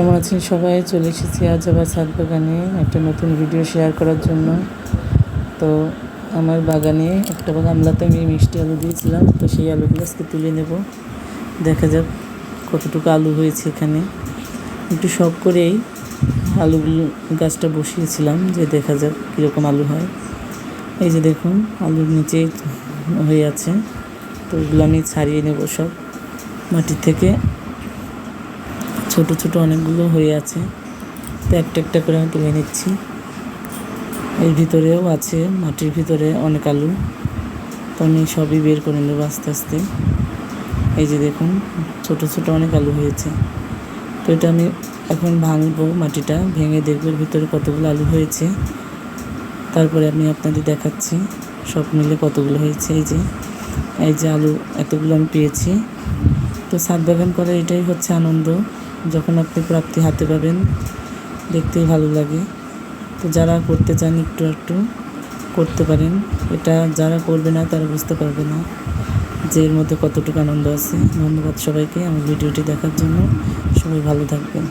কেমন আছেন সবাই? চলে এসেছি আজ আবার ছাদ বাগানে একটা নতুন ভিডিও শেয়ার করার জন্য। তো আমার বাগানে একটা গামলাতে আমি মিষ্টি আলু দিয়েছিলাম, তো সেই আলুগুলো আজকে তুলে নেব। দেখা যাক কতটুকু আলু হয়েছে এখানে। একটু শখ করেই আলুগুলো গাছটা বসিয়েছিলাম, যে দেখা যাক কীরকম আলু হয়। এই যে দেখুন আলুর নিচে হয়ে আছে, তো ওগুলো আমি ছাড়িয়ে নেব সব মাটি থেকে। ছোট ছোট অনেকগুলো হয়ে আছে। তো একটা একটা করে আমি তুলে নিচ্ছি। এর ভিতরেও আছে, মাটির ভিতরে অনেক আলু। তো আমি সবই বের করে নেব আস্তে আস্তে। এই যে দেখুন, ছোট ছোট অনেক আলু হয়েছে। তো এটা আমি এখন ভাঙবো মাটিটা, ভেঙে দেখব ভিতরে কতগুলো আলু হয়েছে। তারপরে আমি আপনাদের দেখাচ্ছি, সব মিলে কতগুলো হয়েছে। এই যে এই যে আলু এতগুলো আমি পেয়েছি। তো সাত বাগান করার এটাই হচ্ছে আনন্দ। যখন আপনি প্রাপ্তি হাতে পাবেন, দেখতেই ভালো লাগে। তো যারা করতে চান একটু একটু করতে পারেন। এটা যারা করবে না, তারা বুঝতে পারবে না যে এর মধ্যে কতটুকু আনন্দ আছে। ধন্যবাদ সবাইকে আমার ভিডিওটি দেখার জন্য। সবাই ভালো থাকবেন।